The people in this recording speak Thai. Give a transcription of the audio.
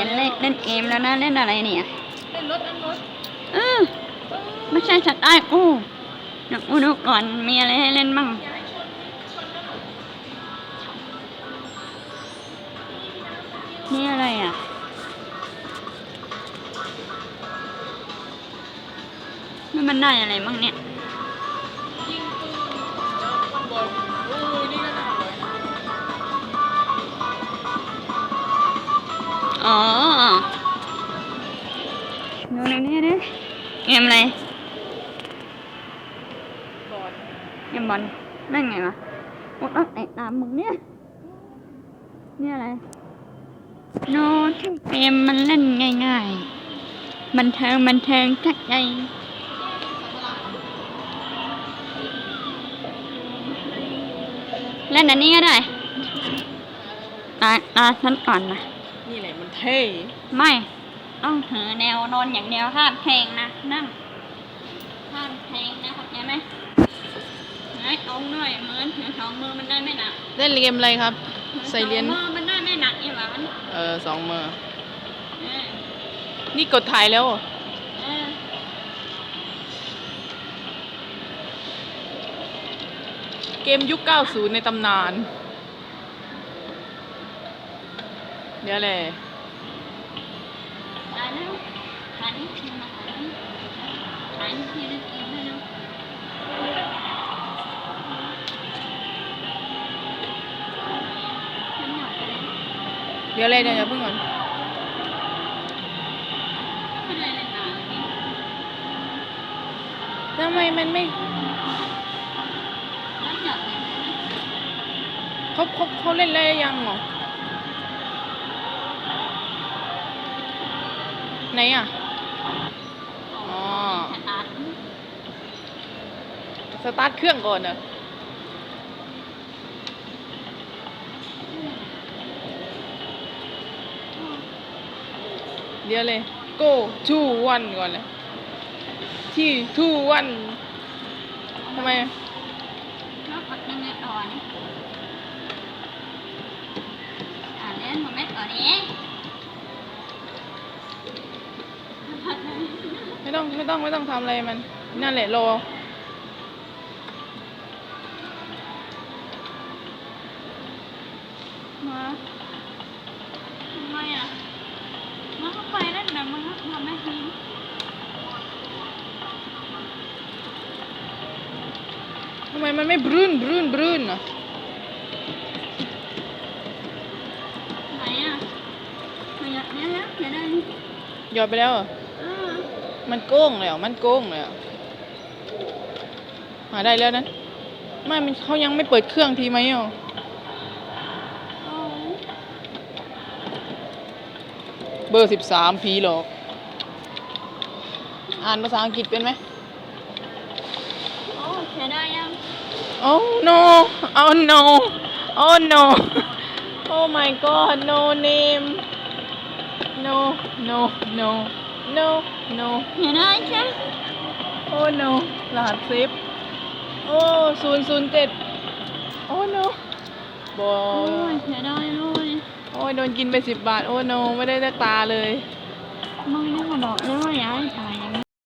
อย่าเล่นเล่นเกมแล้วนะเล่นอะไรเนี่ยเล่นรถนั่นรถเออไม่ใช่สไตล์กูเดี๋ยวกูดูก่อนมีอะไรให้เล่นบ้างนี่อะไรอะนี่มันได้อะไรบ้างเนี่ยยิงปืนแล้วมันบอ อ๋อดูในนี้ดิเกมอะไรบอลเกมบอลเล่นไงวะกูต้องเตะตามมึงเนี่ยนี่อะไร โน้ตเกมมันเล่นง่ายๆบันเทิงบันเทิงจักใจเล่นอันนี้ก็ได้ตาตาฉันก่อนนะ นี่แหละมันเท่ ไม่ต้องถือแนวนอนอย่างเดียวห้ามเพลงนะนั่งห้ามเพลงนะเข้าใจไหมไหนเอาหน่อยมือถือสองมือมันได้ไม่หนักเล่นเกมอะไรครับ ใส่เหรียญสองมือมันได้ไม่หนักอีหวานเออสองมือ เออนี่กดถ่ายแล้วเหรอเออเกมยุค 90 ในตำนาน เดี๋ยวเลยได้แล้วถ่ายนี่ทีมาถ่ายนี่ถ่ายนี่ทีเล่นเกมได้แล้วเดี๋ยวเลยเดี๋ยวอย่าเพิ่งก่อนทำไมมันไม่เขาเขาเขาเล่นอะได้ยังหรอ ไหนอะ อ๋อ สตาร์ทเครื่องก่อนเนะเดี๋ยวเลย go two one ก่อนเลยที่ two one ทำไมแล้วกดยังไงต่อนอ่าเล่นโมเมนต์ก่อนนี้ ไม่ต้องไม่ต้องไม่ต้องทำอะไรมัน นั่นแหละรอมาทำไมอะมาเข้าไปแล้วเดี๋ยวมันก็ทำไม่ทิ้งทำไมมันไม่บรื้นบรื้นบรื้นอะไหนอะมาอยากเนี้ยนะอย่าได้หยอดไปแล้วเหรอเออ มันโกงแล้ว มันโกงแล้วหาได้แล้วนั้นไม่มันเขายังไม่เปิดเครื่องทีไหมอะโอ้เบอร์สิบสามผีหลอก อ่านภาษาอังกฤษเป็นไหมโอ้เสียดายยัง Oh no Oh no Oh no Oh my god no name No no no no no เสียดายใช่โอ้ no รหัสซิปโอ้ศูนย์ศูนย์เจ็ดโอ้ no บอโอ้ยเสียดายเลยโอ้ยโดนกินไปสิบบาท โอ้ no ไม่ได้ได้ตาเลย มึงนี่มาบอกเลยว่าอย่าให้ถ่ายอย่างนี้